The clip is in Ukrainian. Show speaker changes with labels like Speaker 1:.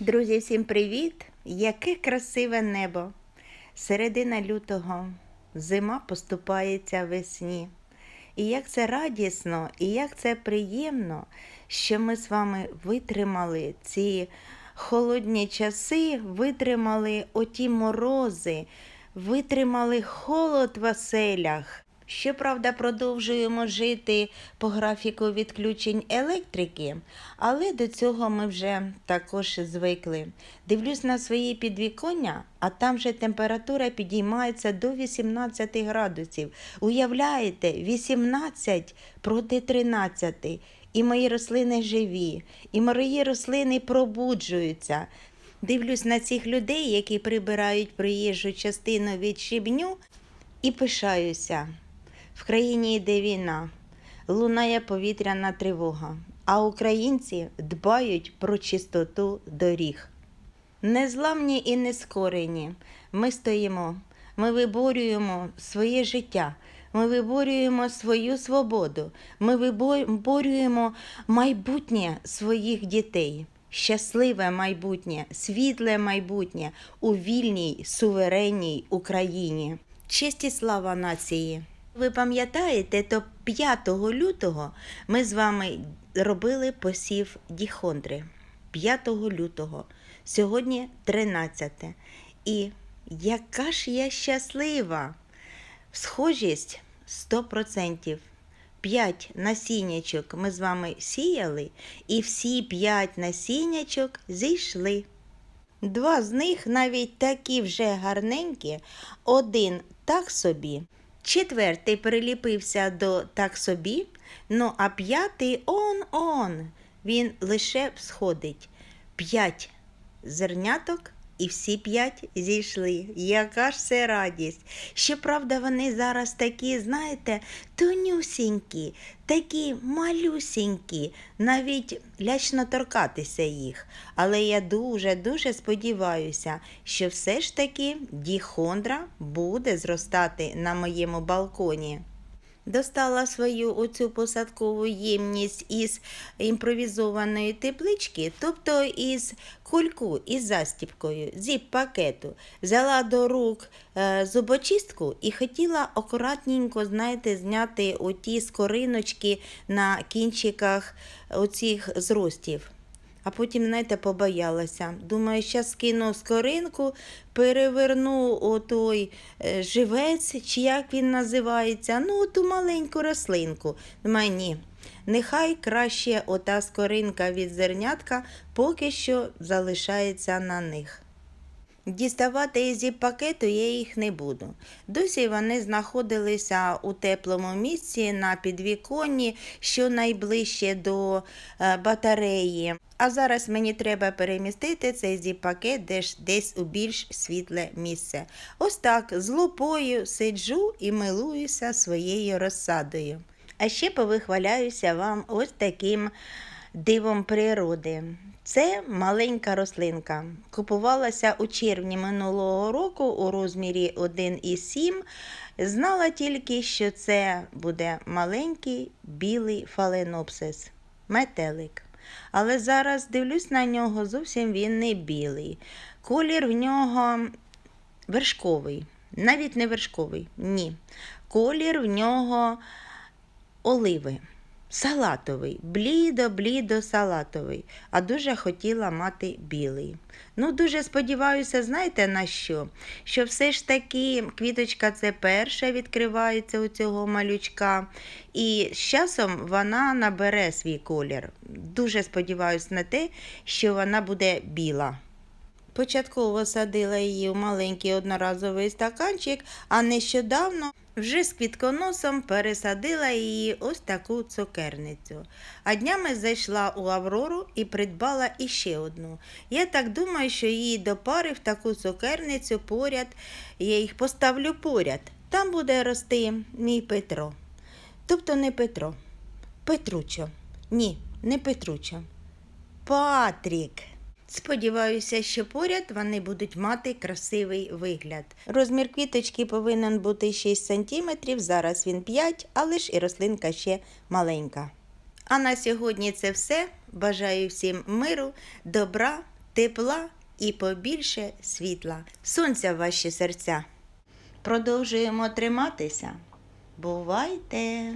Speaker 1: Друзі, всім привіт! Яке красиве небо! Середина лютого зима поступається весні. І як це радісно, і як це приємно, що ми з вами витримали ці холодні часи, витримали оті морози, витримали холод в оселях. Щоправда, продовжуємо жити по графіку відключень електрики, але до цього ми вже також звикли. Дивлюсь на свої підвіконня, а там вже температура підіймається до 18 градусів. Уявляєте, 18 проти 13. І мої рослини живі, і мої рослини пробуджуються. Дивлюсь на цих людей, які прибирають проїжджу частину від щебню, і пишаюся. В країні йде війна, лунає повітряна тривога, а українці дбають про чистоту доріг. Незламні і нескорені, ми стоїмо, ми виборюємо своє життя, ми виборюємо свою свободу, ми виборюємо майбутнє своїх дітей. Щасливе майбутнє, світле майбутнє у вільній суверенній Україні. Честь і слава нації! Ви пам'ятаєте, то 5 лютого ми з вами робили посів діхондри. 5 лютого. Сьогодні 13. І яка ж я щаслива! Схожість 100%. 5 насіннячок ми з вами сіяли, і всі 5 насіннячок зійшли. Два з них навіть такі вже гарненькі, один так собі. Четвертий приліпився до так собі, ну а п'ятий он-он. Він лише всходить. П'ять зерняток і всі п'ять зійшли. Яка ж це радість. Щоправда, вони зараз такі, знаєте, тонюсінькі, такі малюсінькі, навіть лячно торкатися їх. Але я дуже-дуже сподіваюся, що все ж таки діхондра буде зростати на моєму балконі. Достала свою оцю посадкову ємність із імпровізованої теплички, тобто із кульку із застіпкою, зіп-пакету, взяла до рук е, зубочистку і хотіла акуратненько, знаєте, зняти оті скориночки на кінчиках оцих зростів. А потім, знаєте, побоялася. Думаю, зараз скину скоринку, переверну отой е, живець, чи як він називається, ну ту маленьку рослинку. Думаю, ні. Нехай краще ота скоринка від зернятка поки що залишається на них. Діставати із пакету я їх не буду. Досі вони знаходилися у теплому місці на підвіконні, що найближче до е, батареї. А зараз мені треба перемістити цей зіп-пакет десь, десь у більш світле місце. Ось так з лупою сиджу і милуюся своєю розсадою. А ще повихваляюся вам ось таким дивом природи. Це маленька рослинка. Купувалася у червні минулого року у розмірі 1,7. Знала тільки, що це буде маленький білий фаленопсис, метелик. Але зараз дивлюсь на нього, зовсім він не білий. Колір в нього вершковий. Навіть не вершковий, ні. Колір в нього оливи. Салатовий, блідо-блідо салатовий, а дуже хотіла мати білий. Ну, дуже сподіваюся, знаєте на що? Що все ж таки квіточка це перша відкривається у цього малючка, і з часом вона набере свій колір. Дуже сподіваюся на те, що вона буде біла. Початково садила її в маленький одноразовий стаканчик, а нещодавно вже з квітконосом пересадила її ось таку цукерницю. А днями зайшла у Аврору і придбала іще одну. Я так думаю, що її до пари в таку цукерницю поряд, я їх поставлю поряд. Там буде рости мій Петро. Тобто не Петро, Петручо. Ні, не Петручо. Патрік. Сподіваюся, що поряд вони будуть мати красивий вигляд. Розмір квіточки повинен бути 6 см, зараз він 5 але ж і рослинка ще маленька. А на сьогодні це все. Бажаю всім миру, добра тепла і побільше світла, сонця в ваші серця. Продовжуємо триматися. Бувайте!